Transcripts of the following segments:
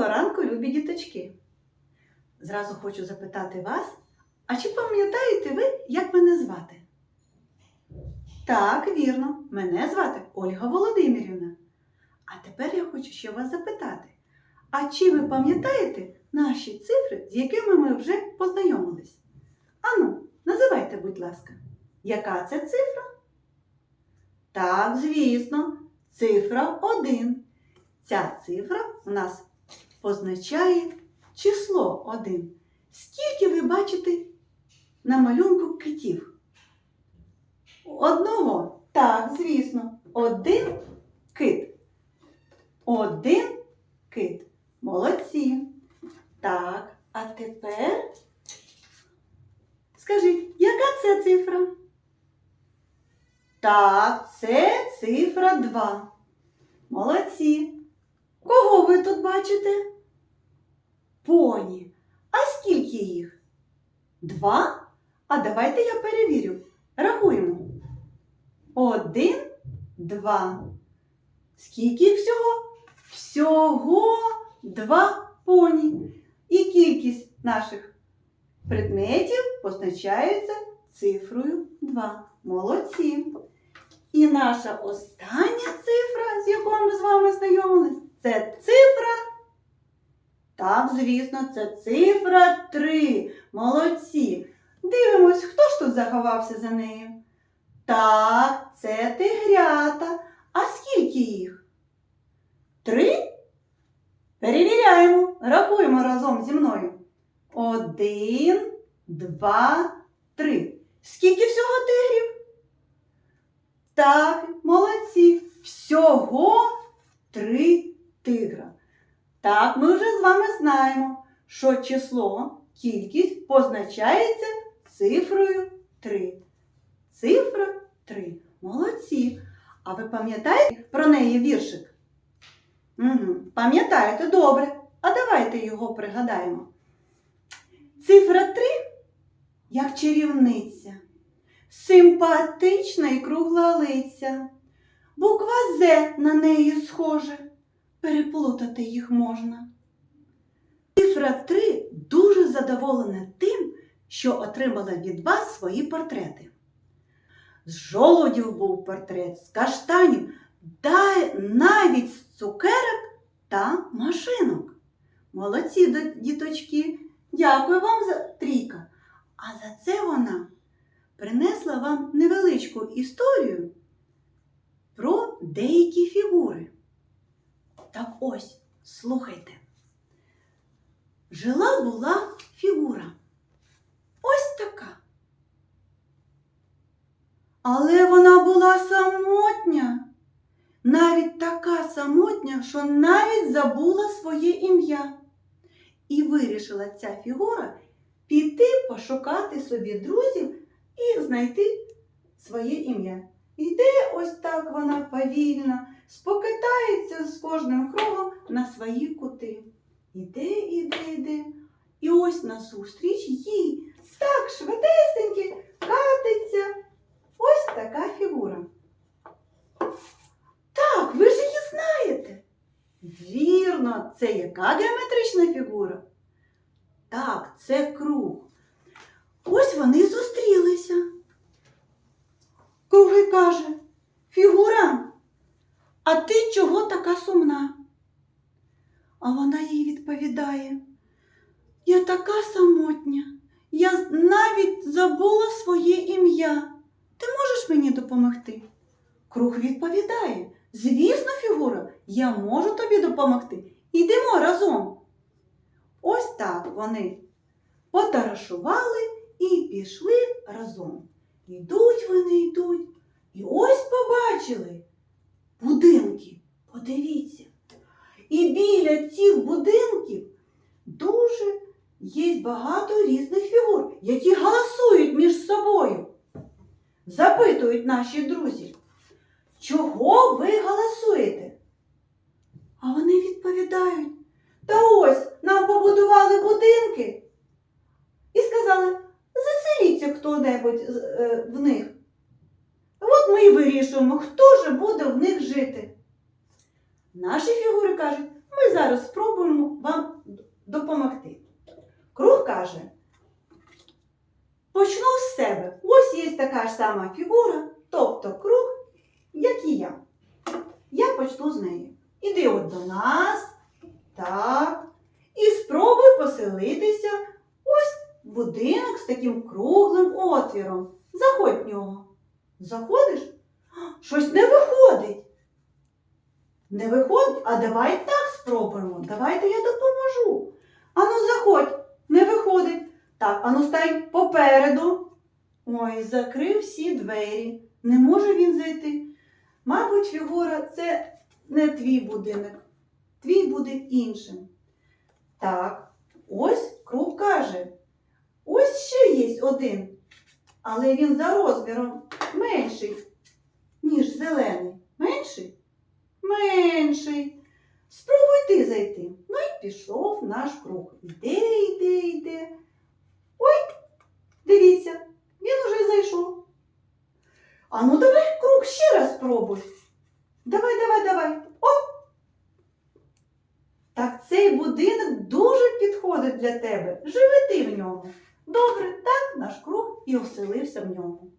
Доброго ранку, любі діточки! Зразу хочу запитати вас, а чи пам'ятаєте ви, як мене звати? Так, вірно, мене звати Ольга Володимирівна. А тепер я хочу ще вас запитати, а чи ви пам'ятаєте наші цифри, з якими ми вже познайомились? Ану, називайте, будь ласка, яка це цифра? Так, звісно, цифра 1. Ця цифра у нас позначає число 1. Скільки ви бачите на малюнку китів? Одного. Так, звісно, один кит. Один кит. Молодці. Так, а тепер скажіть, яка це цифра? Так, це цифра 2. Молодці. Кого ви тут бачите? Поні. А скільки їх? Два? А давайте я перевірю. Рахуємо. Один, два. Скільки всього? Всього два поні. І кількість наших предметів позначається цифрою 2. Молодці. І наша остання цифра, з якою ми з вами знайомились, це цифра. Так, звісно, це цифра 3. Молодці. Дивимось, хто ж тут заховався за нею? Так, це тигрята. А скільки їх? Три? Перевіряємо. Рахуємо разом зі мною. Один, два, три. Скільки всього тигрів? Так, молодці. Всього три тигра. Так, ми вже з вами знаємо, що число, кількість позначається цифрою 3. Цифра 3. Молодці. А ви пам'ятаєте про неї віршик? Угу. Пам'ятаєте, добре. А давайте його пригадаємо. Цифра 3 як чарівниця, симпатична і кругла лиця. Буква З на неї схоже, переплутати їх можна. Цифра 3 дуже задоволена тим, що отримала від вас свої портрети. З жолудів був портрет, з каштанів, да навіть з цукерок та машинок. Молодці, діточки, дякую вам за трійка. А за це вона принесла вам невеличку історію про деякі фігури. Ось, слухайте. Жила була фігура. Ось така. Але вона була самотня. Навіть така самотня, що навіть забула своє ім'я. І вирішила ця фігура піти пошукати собі друзів і знайти своє ім'я. Йде ось так вона повільно, спокитається з кожним кроком на свої кути. Іде, іде, іде. І ось назустріч їй так швидесеньки катиться ось така фігура. Так, ви ж її знаєте. Вірно, це яка геометрична фігура? Так, це круг. Ось вони зустрілися. Круги каже, фігура, а ти чого така сумна? А вона їй відповідає, я така самотня, я навіть забула своє ім'я. Ти можеш мені допомогти? Круг відповідає, звісно, фігура, я можу тобі допомогти. Йдемо разом. Ось так вони потарашували і пішли разом. Йдуть вони йдуть. І ось побачили будинки. Подивіться. І біля цих будинків дуже є багато різних фігур, які галасують між собою. Запитують наші друзі, чого ви голосуєте? А вони відповідають, та ось нам побудували будинки і сказали, заселіться хто-небудь е, в них. От ми і вирішуємо, хто же буде в них жити. Наші фігури кажуть, ми зараз спробуємо вам допомогти. Круг каже, почну з себе. Ось є така ж сама фігура, тобто круг, як і я. Я почну з неї. Іди от до нас, так, і спробуй поселитися ось в будинок з таким круглим отвіром. Заходь в нього. Заходиш? Щось не виходить. Не виходить? А давай так спробуємо. Давайте я допоможу. Ану, заходь, не виходить. Так, ану стань попереду. Ой, закрив всі двері. Не може він зайти. Мабуть, фігура це не твій будинок. Твій буде іншим. Так, ось круг каже. Ось ще є один. Але він за розміром менший, ніж зелений. Менший? Менший. Спробуй ти зайти. Ну і пішов наш круг. Іде, йде, йде. Ой, дивіться, він уже зайшов. А ну давай круг ще раз спробуй. Давай, давай, давай. О! Так цей будинок дуже підходить для тебе. Живи ти в ньому. Добре, так наш круг і оселився в ньому.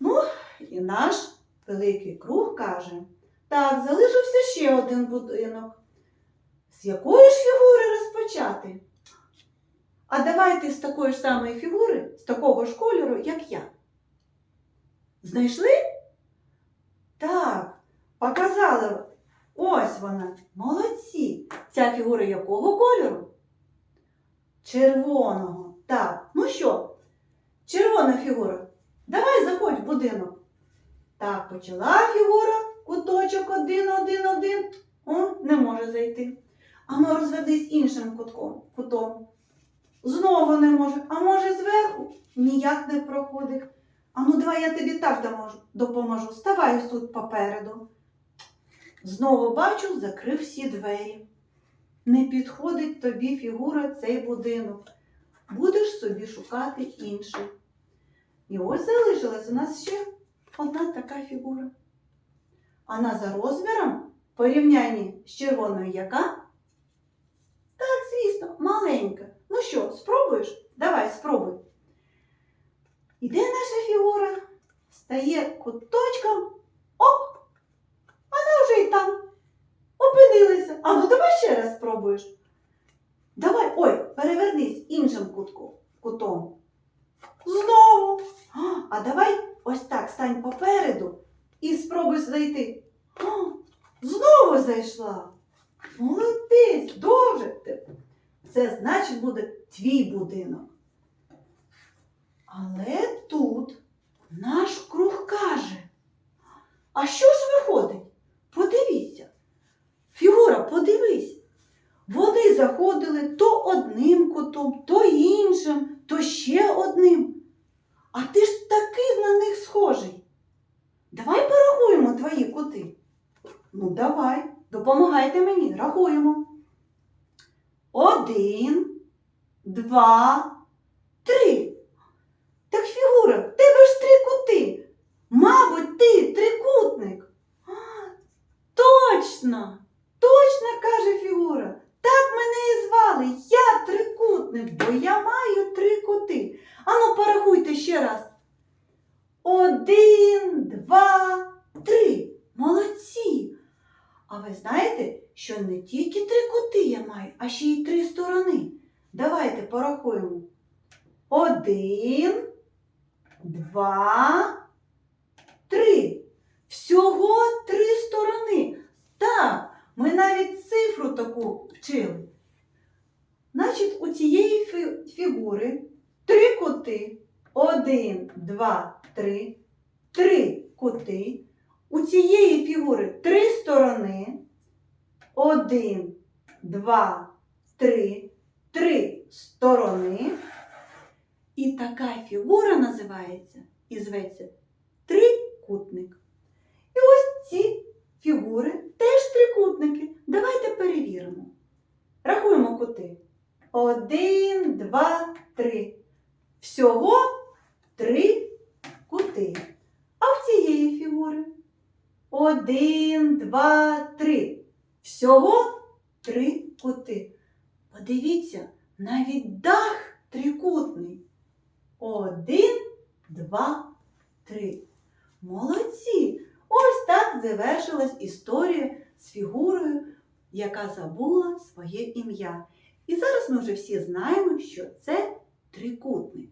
Ну, і наш великий круг каже: так, залишився ще один будинок. З якої ж фігури розпочати? А давайте з такої ж самої фігури, з такого ж кольору, як я. Знайшли? Так, показали. Ось вона. Молодці. Ця фігура якого кольору? Червоного. Так, ну що? Червона фігура. Давай заходь в будинок. Так, почала фігура, куточок один, один, один. О, не може зайти. Ану, розведись іншим кутком, кутом. Знову не може. А може зверху? Ніяк не проходить. Ану, давай я тобі так допоможу. Ставай тут попереду. Знову бачу, закрив всі двері. Не підходить тобі фігура цей будинок. Будеш собі шукати інший. І ось залишилась у нас ще одна така фігура. Вона за розміром в порівнянні з червоною яка? Так, звісно, маленька. Ну що, спробуєш? Давай, спробуй. Іде наша фігура, стає куточком. Оп! Вона вже і там. Опинилася. А ну давай ще раз спробуєш. Давай, ой, перевернись іншим кутком, кутом. Знову. А, давай ось так стань попереду і спробуй зайти. Знову зайшла. Молодець, добре. Це значить буде твій будинок. Але тут наш круг каже. А що ж виходить? Подивіться. Фігура, подивись. Вони заходили то одним кутом, то іншим, то ще одним. А ти ж такий на них схожий. Давай порахуємо твої кути. Ну, давай, допомагайте мені, рахуємо. Один, два, три. Так, фігура, в тебе ж три кути. Мабуть, ти трикутник. А, Точно, точно каже фігура. Так мене і звали. Я трикутник, бо я маю три кути. Ану, порахуйте ще раз. Один, два, ви знаєте, що не тільки три кути я маю, а ще й три сторони. Давайте порахуємо. Один, два, три. Всього три сторони. Так, ми навіть цифру таку вчили. Значить, у цієї фі- фігури три кути. Один, два, три. Три кути. У цієї фігури три сторони. Один, два, три. Три сторони. І така фігура називається і зветься трикутник. І ось ці фігури теж трикутники. Давайте перевіримо. Рахуємо кути. Один, два, три. Всього три кути. А в цієї фігури один, два, три. Всього три кути. Подивіться, навіть дах трикутний. Один, два, три. Молодці! Ось так завершилась історія з фігурою, яка забула своє ім'я. І зараз ми вже всі знаємо, що це трикутник.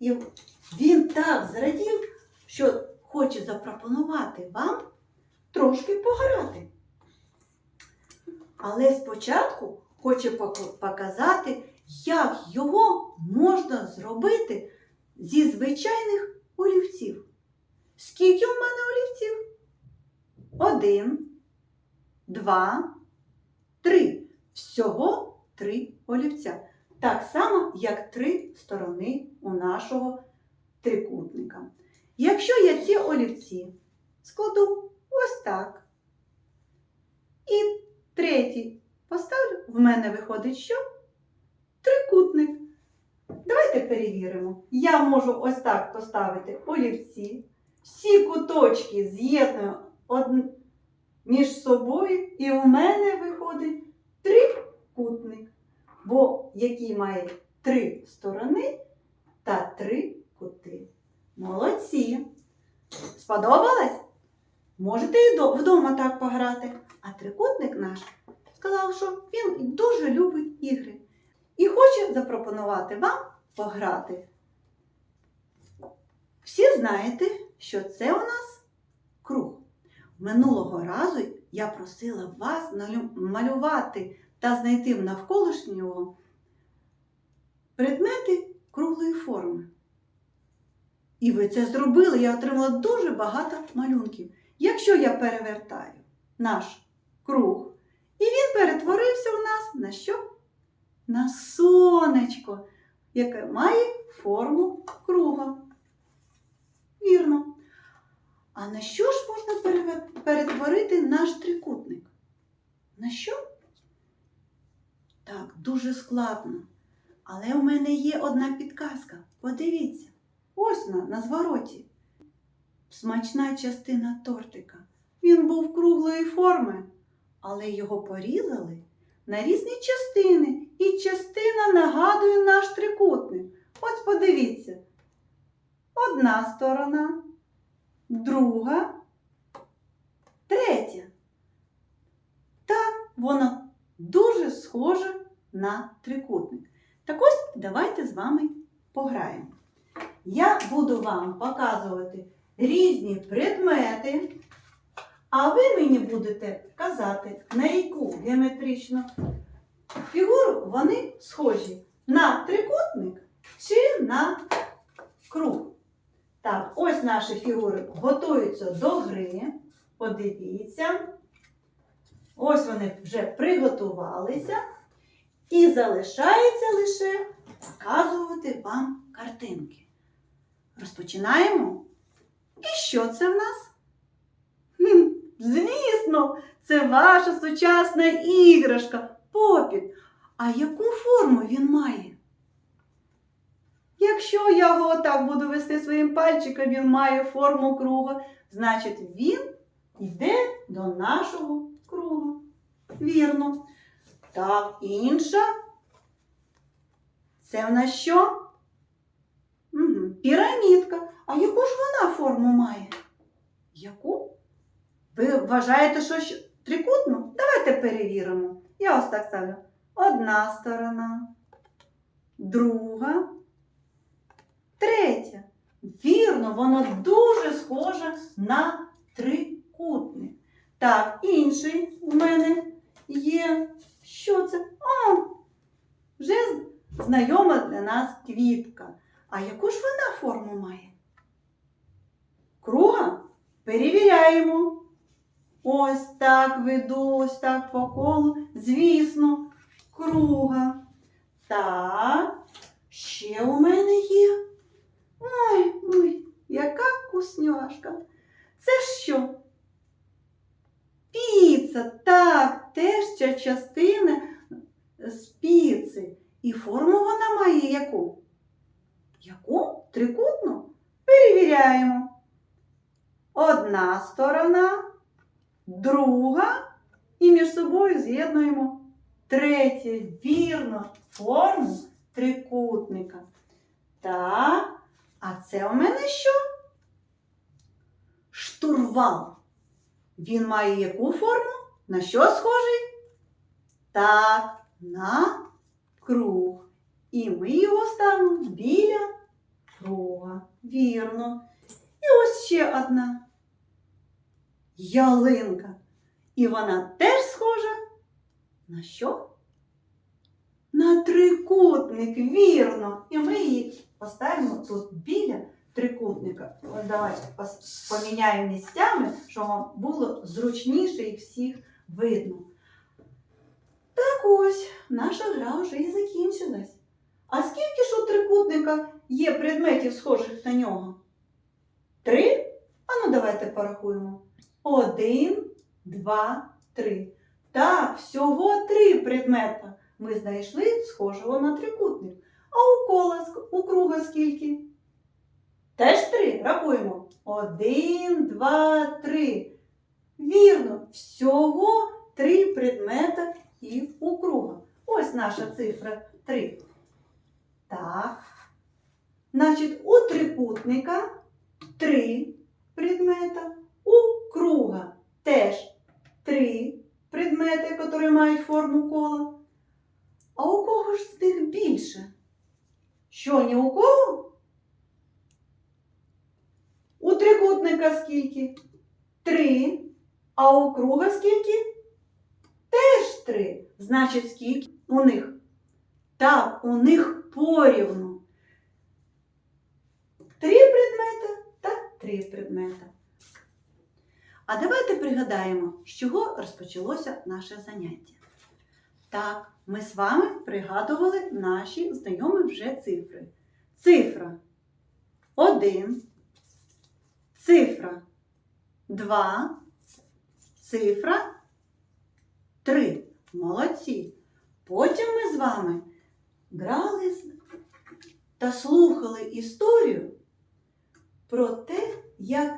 І він так зрадів, що хоче запропонувати вам трошки пограти. Але спочатку хоче показати, як його можна зробити зі звичайних олівців. Скільки у мене олівців? Один, два, три. Всього три олівця. Так само, як три сторони у нашого трикутника. Якщо я ці олівці складу ось так. І третій поставлю, в мене виходить що? Трикутник. Давайте перевіримо. Я можу ось так поставити олівці. Всі куточки з'єдную між собою, і в мене виходить трикутник, бо який має три сторони та три кути. Молодці! Сподобалось? Можете і вдома так пограти. А трикутник наш сказав, що він дуже любить ігри і хоче запропонувати вам пограти. Всі знаєте, що це у нас круг. Минулого разу я просила вас малювати та знайти в навколишнього предмети круглої форми. І ви це зробили, я отримала дуже багато малюнків. Якщо я перевертаю наш круг, і він перетворився у нас на що? На сонечко, яке має форму круга. Вірно. А на що ж можна перетворити наш трикутник? На що? Так, дуже складно. Але у мене є одна підказка. Подивіться, ось на, на звороті. Смачна частина тортика. Він був круглої форми, але його порізали на різні частини, і частина нагадує наш трикутник. Ось подивіться. Одна сторона, друга, третя. Так, воно дуже схоже на трикутник. Так ось давайте з вами пограємо. Я буду вам показувати різні предмети, а ви мені будете казати, на яку геометричну фігуру вони схожі на трикутник чи на круг. Так, ось наші фігури готуються до гри. Подивіться. Ось вони вже приготувалися. І залишається лише показувати вам картинки. Розпочинаємо. І що це в нас? Звісно, це ваша сучасна іграшка, попіт. А яку форму він має? Якщо я його так буду вести своїм пальчиком, він має форму круга, значить він йде до нашого круга. Вірно. Так, інша. Це в нас що? Пірамідка. А яку ж вона форму має? Яку? Ви вважаєте, що трикутну? Давайте перевіримо. Я ось так ставлю. Одна сторона, друга, третя. Вірно, воно дуже схоже на трикутник. Так, інший у мене є. Що це? О, вже знайома для нас квітка. А яку ж вона форму має? Круга? Перевіряємо. Ось так веду, ось так по колу. Звісно, круга. Так, ще у мене є. Ой, ой, яка вкусняшка. Це що? Піца, так, теж ця частина з піци. І форму вона має яку? Яку? Трикутну? Перевіряємо. Одна сторона, друга і між собою з'єднуємо третє, вірно, форму трикутника. Так, а це у мене що? Штурвал. Він має яку форму? На що схожий? Так, на круг. І ми його ставимо біля круга. Вірно. І ось ще одна ялинка. І вона теж схожа на що? На трикутник, вірно. І ми її поставимо тут біля трикутника. Ось давайте поміняємо місцями, щоб вам було зручніше і всіх видно. Так ось, наша гра вже і закінчилась. А скільки ж у трикутника є предметів, схожих на нього? Три? Ану, давайте порахуємо. Один, два, три. Так, всього три предмета ми знайшли схожого на трикутник. А у кола, у круга скільки? Теж три. Рахуємо. Один, два, три. Вірно, всього три предмета і у круга. Ось наша цифра 3. Так. Значить, у трикутника три предмета, у круга теж три предмети, які мають форму кола. А у кого ж з них більше? Що, ні у кого? У трикутника скільки? Три. А у круга скільки? Теж три. Значить, скільки у них? Так, у них порівну. Три предмета та три предмета. А давайте пригадаємо, з чого розпочалося наше заняття. Так, ми з вами пригадували наші знайомі вже цифри. Цифра 1, цифра 2, цифра 3. Молодці. Потім ми з вами грали та слухали історію про те, як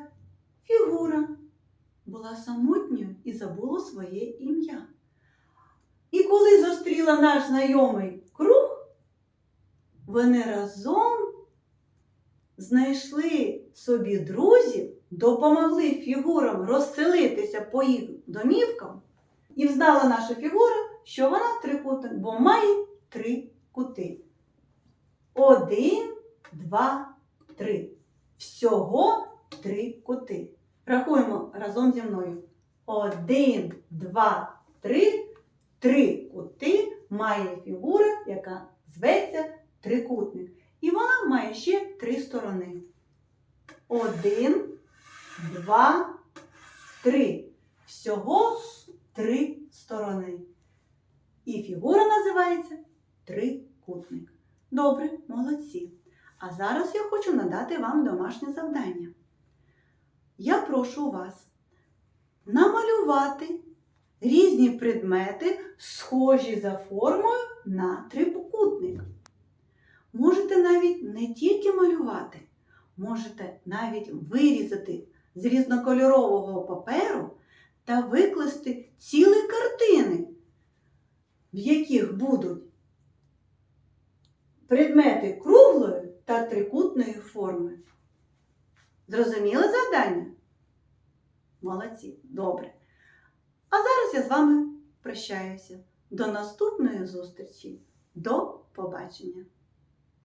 фігура була самотньою і забула своє ім'я. І коли зустріла наш знайомий круг, вони разом знайшли собі друзів, допомогли фігурам розселитися по їх домівкам, і взнала наша фігура, що вона трикутник, бо має три кути. Один, два, три. Всього три кути. Рахуємо разом зі мною. Один, два, три. Три кути має фігура, яка зветься трикутник. І вона має ще три сторони. Один, два, три. Всього три сторони. І фігура називається трикутник. Добре, молодці. А зараз я хочу надати вам домашнє завдання. Я прошу вас намалювати різні предмети, схожі за формою на трикутник. Можете навіть не тільки малювати, можете навіть вирізати з різнокольорового паперу та викласти цілі картини, в яких будуть предмети круглої та трикутної форми. Зрозуміли завдання? Молодці, добре. А зараз я з вами прощаюся. До наступної зустрічі. До побачення!